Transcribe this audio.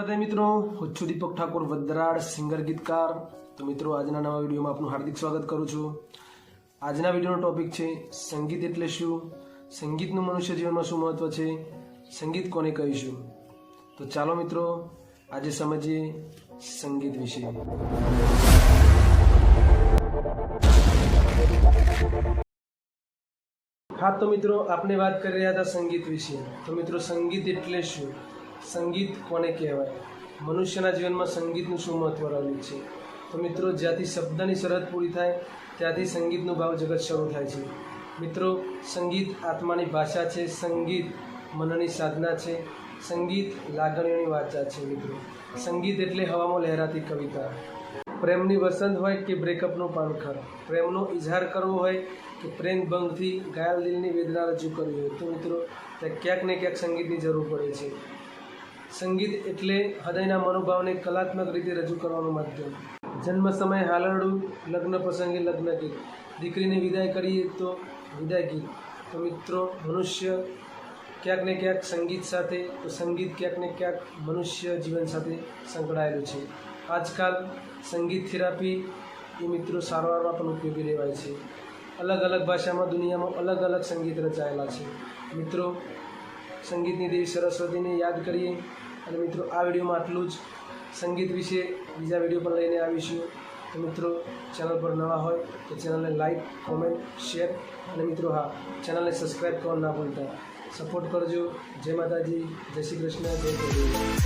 રાધે મિત્રો, હું છું દીપક ઠાકોર વદ્રાડ, સિંગર ગીતકાર. તો મિત્રો, આજના નવા વિડીયોમાં આપનું હાર્દિક સ્વાગત કરું છું. આજના વિડીયોનો ટોપિક છે, સંગીત એટલે શું? સંગીતનું મનુષ્ય જીવનમાં શું મહત્વ છે? સંગીત કોને કહીશું? તો ચાલો મિત્રો, આજે સમજીએ સંગીત વિશે. હા, તો મિત્રો આપણે વાત કરી રહ્યા હતા સંગીત વિશે. તો મિત્રો, સંગીત એટલે શું? સંગીત કોને કહેવાય? મનુષ્યના જીવનમાં સંગીતનું શું મહત્વ રહેલું છે? તો મિત્રો, જ્યાંથી શબ્દની શરત પૂરી થાય, ત્યાંથી સંગીતનું ભાવ જગત શરૂ થાય છે. મિત્રો, સંગીત આત્માની ભાષા છે, સંગીત મનની સાધના છે, સંગીત લાગણીઓની વાચા છે, મિત્રો. સંગીત એટલે હવામાં લહેરાતી કવિતા. પ્રેમની વસંત હોય કે બ્રેકઅપનું પાનખર. પ્રેમનો ઇઝહાર કરવો હોય કે પ્રેમ ભંગથી ઘાયલ દિલની વેદના રજૂ કરવી હોય. તો મિત્રો, ત્યાં ક્યાંક ને ક્યાંક સંગીતની જરૂર પડે છે. સંગીત એટલે હૃદયના મનોભાવને કલાત્મક રીતે રજૂ કરવાનું માધ્યમ. જન્મ સમયે હાલરડું, લગ્ન પ્રસંગે લગ્ન ગીત. દીકરીને વિદાય કરીએ તો વિદાય ગીત. તો મિત્રો, મનુષ્ય ક્યાંક ને ક્યાંક સંગીત સાથે, તો સંગીત ક્યાંક ને ક્યાંક મનુષ્ય જીવન સાથે સંકળાયેલું છે. આજકાલ સંગીત થેરાપી એ મિત્રો સારવારમાં પણ ઉપયોગી લેવાય છે. અલગ અલગ ભાષામાં દુનિયામાં અલગ અલગ સંગીત રચાયેલા છે. મિત્રો સંગીતની દેવી સરસ્વતીને યાદ કરીએ. અને મિત્રો, આ વિડીયોમાં આટલું જ. સંગીત વિશે બીજા વીડિયો પણ લઈને આવીશું. તો મિત્રો, ચેનલ પર નવા હોય તો ચેનલને લાઇક કોમેન્ટ, શેર. અને મિત્રો, હા, ચેનલને સબસ્ક્રાઈબ કરવા ના ભૂલતા. સપોર્ટ કરજો. જય માતાજી. જય શ્રી કૃષ્ણ. જય ગુરુ